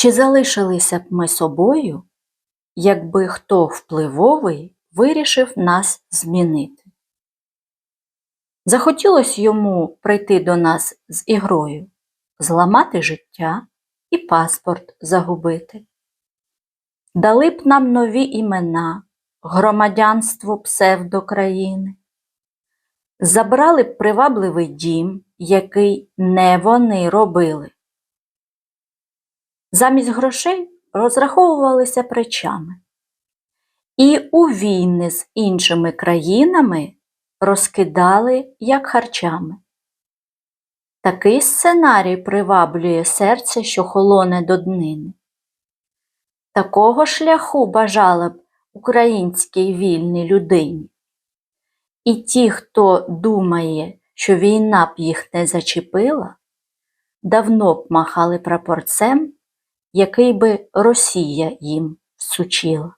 Чи залишилися б ми собою, якби хто впливовий вирішив нас змінити? Захотілося йому прийти до нас з ігрою, зламати життя і паспорт загубити. Дали б нам нові імена, громадянство псевдокраїни. Забрали б привабливий дім, який не вони робили. Замість грошей розраховувалися речами. І у війни з іншими країнами розкидали як харчами. Такий сценарій приваблює серце, що холоне до днини. Такого шляху бажала б українській вільній людині. І ті, хто думає, що війна б їх не зачепила, давно б махали прапорцем, який би Росія їм всучила.